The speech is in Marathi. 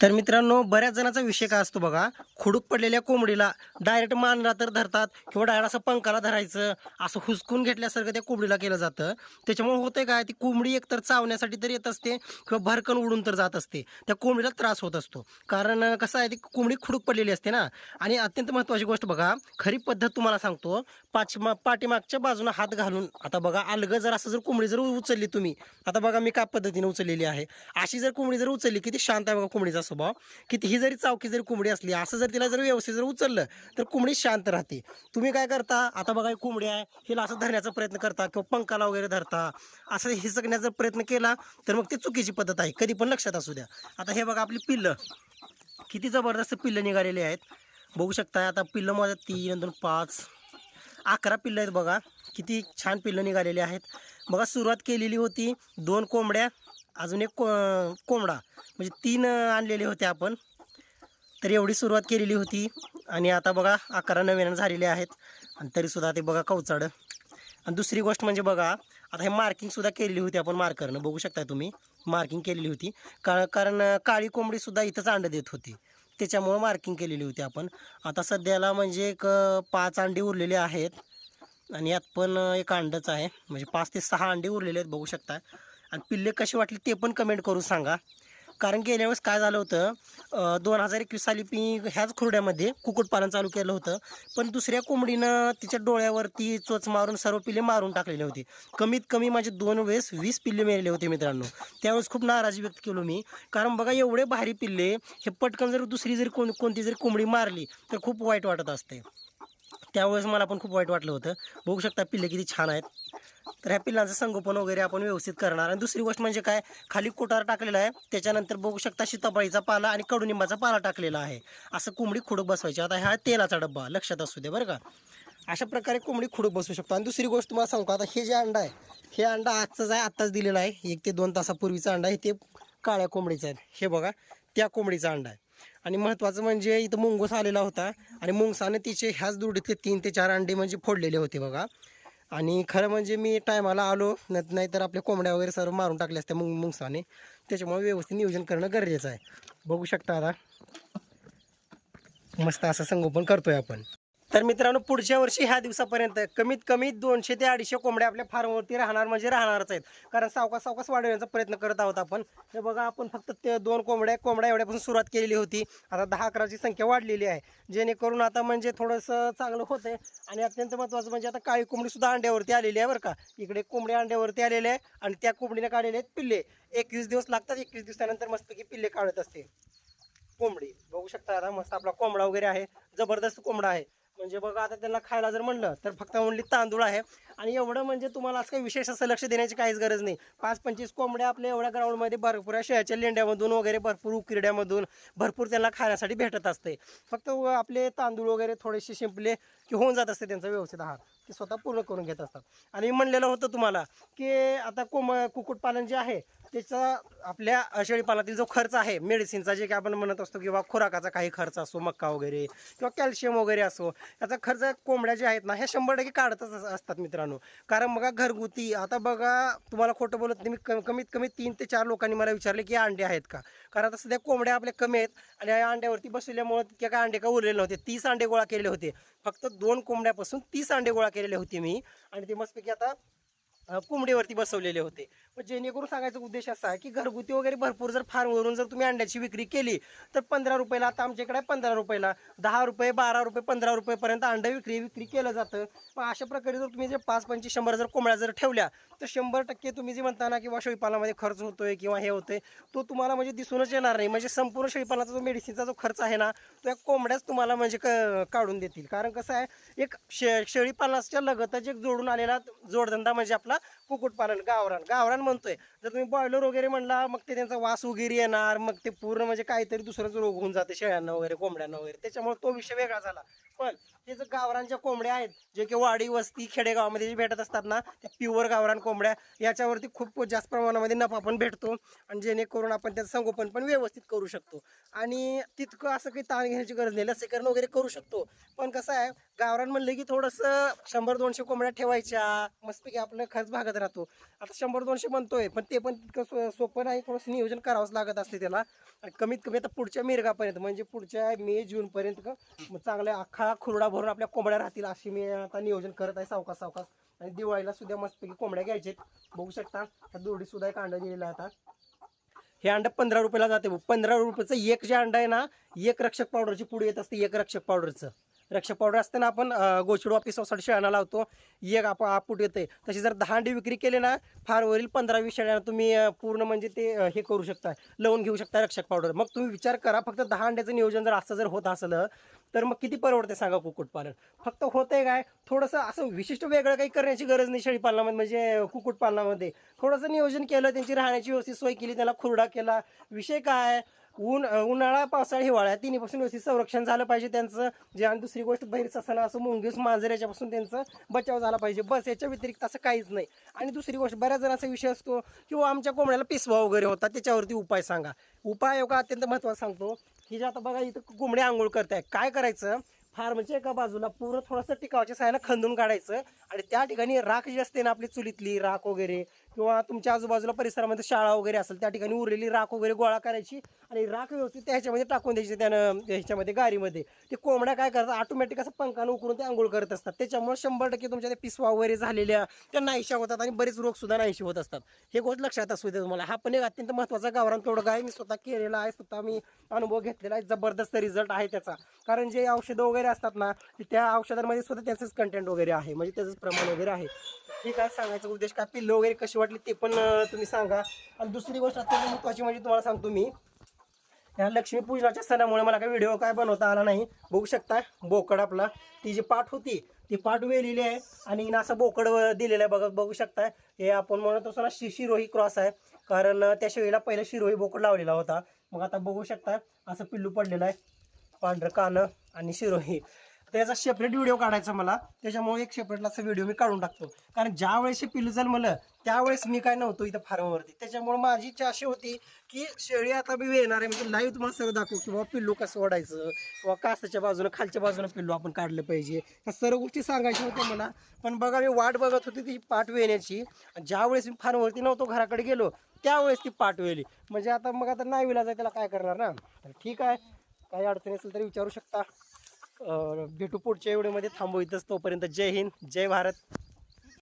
तर मित्रांनो बऱ्याच जणांचा विषय काय असतो बघा? खुडूक पडलेल्या कोंबडीला डायरेक्ट मानला तर धरतात किंवा डायरेक्ट असं पंखाला धरायचं असं हुसकून घेतल्यासारखं त्या कोंबडीला केलं जातं. त्याच्यामुळे होतंय काय? ती कोंबडी एकतर चावण्यासाठी तर येत असते किंवा भरकन उडून तर जात असते. त्या कोंबडीला त्रास होत असतो. कारण कसं आहे ती कोंबडी खुडूक पडलेली असते ना? आणि अत्यंत महत्त्वाची गोष्ट बघा खरी पद्धत तुम्हाला सांगतो. पाचमा पाठीमागच्या बाजूनं हात घालून आता बघा अलगं जर असं जर कोंबडी जर उचलली तुम्ही आता बघा मी काय पद्धतीने उचललेली आहे. अशी जर कोंबडी जर उचलली की ती शांत आहे बघा कोंबडीचा. स्वभाव कितीही जरी चावकी जरी कोंबडी असली असं जर तिला जर व्यवस्थित जर उचललं तर कोंबडी शांत राहते. तुम्ही काय करता? आता बघा कोंबडी आहे हिला असं धरण्याचा प्रयत्न करता किंवा पंखाला वगैरे धरता असं हिसकण्याचा प्रयत्न केला तर मग ती चुकीची पद्धत आहे कधी पण लक्षात असू द्या. आता हे बघा आपली पिल्लं. किती जबरदस्त पिल्लं निघालेली आहेत. बघू शकताय आता पिल्लं माझ्या तीन दोन पाच अकरा पिल्लं आहेत बघा. किती छान पिल्लं निघालेली आहेत. बघा सुरुवात केलेली होती दोन कोंबड्या अजून एक को कोंबडा. म्हणजे तीन आणलेले होते आपण. तर एवढी सुरुवात केलेली होती. आणि आता बघा अकरा नव्यानं झालेले आहेत. आणि तरीसुद्धा ते बघा कवचाडं. आणि दुसरी गोष्ट म्हणजे बघा आता हे मार्किंगसुद्धा केलेली होती आपण मार्करनं बघू शकता तुम्ही. मार्किंग केलेली होती. का कारण काळी कोंबडीसुद्धा इथंच अंडं देत होती. त्याच्यामुळं मार्किंग केलेली होती आपण. आता सध्याला म्हणजे एक पाच अंडी उरलेले आहेत. आणि यात पण एक अंडच आहे. म्हणजे पाच ते सहा अंडी उरलेले आहेत बघू शकता आणि पिल्ले कशी वाटली ते पण कमेंट करून सांगा. कारण गेल्या वेळेस काय झालं होतं दोन हजार एकवीस साली मी ह्याच खुर्ड्यामध्ये कुक्कुटपालन चालू केलं होतं. पण दुसऱ्या कोंबडीनं तिच्या डोळ्यावरती चोच मारून सर्व पिल्ले मारून टाकलेले होते. कमीत कमी माझे दोन वेळेस वीस पिल्ले मेलेले होते मित्रांनो. त्यावेळेस खूप नाराजी व्यक्त केलो मी. कारण बघा एवढे भारी पिल्ले हे पटकन जर दुसरी जरी कोण कोणती जरी कोंबडी मारली तर खूप वाईट वाटत असते. त्यावेळेस मला पण खूप वाईट वाटलं होतं. बघू शकता पिल्ले किती छान आहेत. तर ह्या पिल्लांचं संगोपन वगैरे आपण व्यवस्थित करणार. आणि दुसरी गोष्ट म्हणजे काय? खाली कोटार टाकलेला आहे. त्याच्यानंतर बघू शकता सीताफळीचा पाला आणि कडुनिंबाचा पाला टाकलेला आहे. असं कोंबडी खुडूक बसवायची. आता हा तेलाचा डब्बा लक्षात असू दे बरं का. अशा प्रकारे कोंबडी खुडक बसू शकतो. आणि दुसरी गोष्ट तुम्हाला सांगतो आता हे जे अंडा आहे हे अंडा आजचाच आहे आत्ताच दिलेला आहे. एक ते दोन तासापूर्वीचा अंडा आहे. ते काळ्या कोंबडीचं आहे. हे बघा त्या कोंबडीचा अंडा आहे. आणि महत्त्वाचं म्हणजे इथं मुंगूस आलेला होता. आणि मुंगसाने तिचे ह्याच दुडीतले तीन ते चार अंडे म्हणजे फोडलेले होते बघा. आणि खरं म्हणजे मी टायमाला आलो न नाहीतर आपल्या कोंबड्या वगैरे सर्व मारून टाकल्या असत्या मुंग मुंगसाने. त्याच्यामुळे व्यवस्थित नियोजन करणं गरजेचं आहे. बघू शकता आता. मस्त असं संगोपन करतोय आपण. तर मित्रांनो पुढच्या वर्षी ह्या दिवसापर्यंत कमीत कमी दोनशे ते अडीचशे कोंबड्या आपल्या फार्मवरती राहणार म्हणजे राहणारच आहेत. कारण सावकास सावकास वाढवण्याचा प्रयत्न करत आहोत आपण. हे बघा आपण फक्त ते दोन कोंबड्या कोंबड्या एवढ्यापासून सुरुवात केलेली होती. आता दहा अकराची संख्या वाढलेली आहे. जेणेकरून आता म्हणजे थोडंसं चांगलं होतंय. आणि अत्यंत महत्त्वाचं म्हणजे आता काळी कोंबडीसुद्धा अंड्यावरती आलेली आहे बरं का. इकडे कोंबडी अंड्यावरती आलेले आहे आणि त्या कोंबडीने काढलेले आहेत पिल्ले. एकवीस दिवस लागतात एकवीस दिवसानंतर मस्तपैकी पिल्ले काढत असते कोंबडी. बघू शकता आता मस्त आपला कोंबडा वगैरे आहे. जबरदस्त कोंबडा आहे. म्हणजे बघा आता त्यांना खायला जर म्हणलं तर फक्त ओनली तांदूळ आहे. आणि एवढं म्हणजे तुम्हाला असं काही विशेष असं लक्ष देण्याची काहीच गरज नाही. पाच पंचवीस कोंबड्या आपल्या एवढ्या ग्राउंडमध्ये भरपूर अशा शेळ्याच्या लेंड्यामधून वगैरे भरपूर उकिरड्यामधून भरपूर त्यांना खाण्यासाठी भेटत असते. फक्त व आपले तांदूळ वगैरे थोडेसे शिंपले की होऊन जात असते त्यांचा व्यवस्थित आहार. ते स्वतः पूर्ण करून घेत असतात. आणि म्हणलेलं होतं तुम्हाला की आता कोंब कुक्कुटपालन जे आहे त्याचा आपल्या शेळीपालातील जो खर्च आहे मेडिसिनचा जे की आपण म्हणत असतो किंवा खुराकाचा काही खर्च असो मक्का वगैरे किंवा कॅल्शियम वगैरे असो याचा खर्च कोंबड्या ज्या आहेत ना ह्या शंभर टक्के काढतच असतात मित्रांनो. कारण बघा घरगुती आता बघा तुम्हाला खोटं बोलत नाही मी कमीत कमी तीन ते चार लोकांनी मला विचारले की अंडे आहेत का? कारण आता सध्या कोंबड्या आपल्या कमी आहेत आणि या अंड्यावरती बसलेल्यामुळे तितक्या काय अंडे का उरलेले नव्हते तीस अंडे गोळा केलेले होते. फक्त दोन कोंबड्यापासून तीस अंडे गोळा केलेले होते मी आणि ते मस्तपैकी आता कोंबडीवरती बसवलेले होते. मग जेणेकरून सांगायचा उद्देश असा आहे की घरगुती वगैरे भरपूर जर फार्मवरून जर तुम्ही अंड्याची विक्री केली तर पंधरा रुपयाला आता आमच्याकडे पंधरा रुपयाला दहा रुपये बारा रुपये पंधरा रुपयेपर्यंत अंडा विक्री विक्री केलं जातं. मग अशा प्रकारे जर तुम्ही जे पाच पंचवीस शंभर जर कोंबड्या जर ठेवल्या तर शंभर टक्के तुम्ही जे म्हणता ना किंवा शेळीपालनामध्ये खर्च होतोय किंवा हे होतंय तो तुम्हाला म्हणजे दिसूनच येणार नाही. म्हणजे संपूर्ण शेळीपालनाचा जो मेडिसिनचा जो खर्च आहे ना तो या कोंबड्याच तुम्हाला म्हणजे क काढून देतील. कारण कसं आहे एक शे शेळीपालनाच्या लगतच एक जोडून आलेला जोडधंदा म्हणजे आपला कुक्कुटपालन गावरान. गावरान म्हणतोय. जर तुम्ही बॉयलर वगैरे म्हणला मग ते त्यांचा वास वगैरे येणार मग ते पूर्ण म्हणजे काहीतरी दुसरंच रोग होऊन जाते शेळ्यांना वगैरे कोंबड्यांना वगैरे. त्याच्यामुळे तो विषय वेगळा झाला. पण हे जर गावरानच्या कोंबड्या आहेत जे की वाडी वस्ती खेडेगावामध्ये जे भेटत असतात ना त्या प्युअर गावरान कोंबड्या याच्यावरती खूप जास्त प्रमाणामध्ये नफा पण भेटतो आणि जेणेकरून आपण त्याचं संगोपन पण व्यवस्थित करू शकतो. आणि तितकं असं काही ताण घेण्याची गरज नाही लसीकरण वगैरे करू शकतो. पण कसं आहे गावरान म्हणलं की थोडंसं शंभर दोनशे कोंबड्या ठेवायच्या मस्तपैकी आपलं खर्च त्याच भागात राहतो. आता शंभर दोनशे म्हणतोय पण ते पण तितकं सो- सोपं नाही थोडंसं नियोजन करावंच लागत असते त्याला. आणि कमीत कमी आता पुढच्या मिरगापर्यंत म्हणजे पुढच्या मे जूनपर्यंत चांगल्या अख्खा खुरडा भरून आपल्या कोंबड्या राहतील अशी मी आता नियोजन करत आहे सावकाश सावकाश आणि दिवाळीला सुद्धा मस्तपैकी कोंबड्या घ्यायचे बघू शकता दोडी सुद्धा एक अंडा दिलेला आता. हे अंडा पंधरा रुपयाला जाते पंधरा रुपयाचं एक जे अंडा आहे ना एक रक्षक पावडरची पुढे येत असते एक रक्षक पावडरचं. रक्षक पावडर असताना आपण अं, गोचिड ऑफिस सोसायटी शेळ्यांना लावतो. एक आपण आपूट येते तशी जर दहा अंडी विक्री केली ना फार वरील पंधरा वीस शेळ्यांना तुम्ही पूर्ण म्हणजे ते हे करू शकता. लावून घेऊ शकता रक्षक पावडर. मग तुम्ही विचार करा फक्त दहा अंड्याचं नियोजन जर असं जर होत असलं तर मग किती परवडते सांगा कुक्कुटपालन? फक्त होतंय काय थोडंसं असं विशिष्ट वेगळं काही करण्याची गरज नाही शेळीपालनामध्ये म्हणजे कुक्कुटपालनामध्ये. थोडंसं नियोजन केलं त्यांची राहण्याची व्यवस्थित सोय केली त्याला खुरडा केला. विषय काय? ऊन उन्हाळा पावसाळा हिवाळा तिन्हीपासून व्यवस्थित संरक्षण झालं पाहिजे त्यांचं. जे आणि दुसरी गोष्ट बाहेर असं मुंगीस मांजर याच्यापासून त्यांचं बचाव झाला पाहिजे. बस याच्या व्यतिरिक्त असं काहीच नाही. आणि दुसरी गोष्ट बऱ्याच जणांचा विषय असतो किंवा आमच्या कोंबड्याला पिसवा वगैरे होता त्याच्यावरती उपाय सांगा. उपाय का अत्यंत महत्त्वाचा सांगतो. की जे आता बघा इथं कोंबड्या आंघोळ करताय काय करायचं? फार्मच्या एका बाजूला पूर्ण थोडंसं टिकावच्या साह्यानं खंदून काढायचं. आणि त्या ठिकाणी राख जी असते ना आपली चुलीतली राख वगैरे किंवा तुमच्या आजूबाजूला परिसरामध्ये शाळा वगैरे असेल त्या ठिकाणी उरलेली राख वगैरे गोळा करायची आणि राख व्यवस्थित त्या ह्याच्यामध्ये टाकून द्यायची त्यानं ह्याच्यामध्ये गाडीमध्ये. ते कोंबड्या काय करतात ऑटोमॅटिक असं पंखानं उकरून ते आंघोळ करत असतात. त्याच्यामुळे शंभर टक्के तुमच्या त्या पिसवा वगैरे झालेल्या त्या नाहीशा होतात आणि बरेच रोगसुद्धा नाहीशी होत असतात. हे गोष्ट लक्षात असू दे तुम्हाला. हा पण एक अत्यंत महत्त्वाचा गावरान तोडगा आहे. मी स्वतः केलेला आहे. स्वतः मी अनुभव घेतलेला आहे. जबरदस्त रिझल्ट आहे त्याचा. कारण जे औषधं वगैरे असतात ना त्या औषधांमध्ये सुद्धा त्याचंच कंटेंट वगैरे आहे. म्हणजे त्याचंच प्रमाण वगैरे आहे. ठीक आहे सांगायचा उद्देश? काय पिल्लं वगैरे कशी वाटली ते पण तुम्ही सांगा. आणि दुसरी गोष्ट अत्यंत महत्त्वाची म्हणजे तुम्हाला सांगतो मी. या लक्ष्मीपूजनाच्या सणामुळे मला काही व्हिडिओ काय बनवता आला नाही. बघू शकता बोकड आपला. ती जी पाठ होती ती पाठ वेलेली आहे. आणि असं बोकड दिलेलं आहे. बघा बघू शकता. हे आपण म्हणत असतो ना शि शिरोही क्रॉस आहे. कारण त्या शेळीला पहिला शिरोही बोकड लावलेला होता. मग आता बघू शकता असं पिल्लू पडलेलं आहे. पांढरं कानं आणि शिरोही. त्याचा सेपरेट व्हिडिओ काढायचा मला. त्याच्यामुळे एक सेपरेटला असा व्हिडिओ मी काढून टाकतो. कारण ज्या वेळेस पिल्लू जन्मलं त्यावेळेस मी काय नव्हतो इथं फार्मवरती त्याच्यामुळे माझी इच्छा अशी होती की शेळी आता मी येणार आहे. म्हणजे लाईव्ह तुम्हाला सर्व दाखवू किंवा पिल्लू कसं ओढायचं किंवा कासाच्या बाजूनं खालच्या बाजूनं पिल्लू आपण काढलं पाहिजे. ह्या सर्व गोष्टी सांगायच्या होत्या मला. पण बघा मी वाट बघत होती ती पाठ वेण्याची. ज्यावेळेस मी फार्मवरती नव्हतो घराकडे गेलो त्यावेळेस ती पाठ वेली. म्हणजे आता मग आता नाही विला त्याला काय करणार ना? तर ठीक आहे. काही अडचणी असेल तरी विचारू शकता. भेटू पुढच्या व्हिडिओमध्ये थांबू इथंच तोपर्यंत. जय हिंद जय भारत.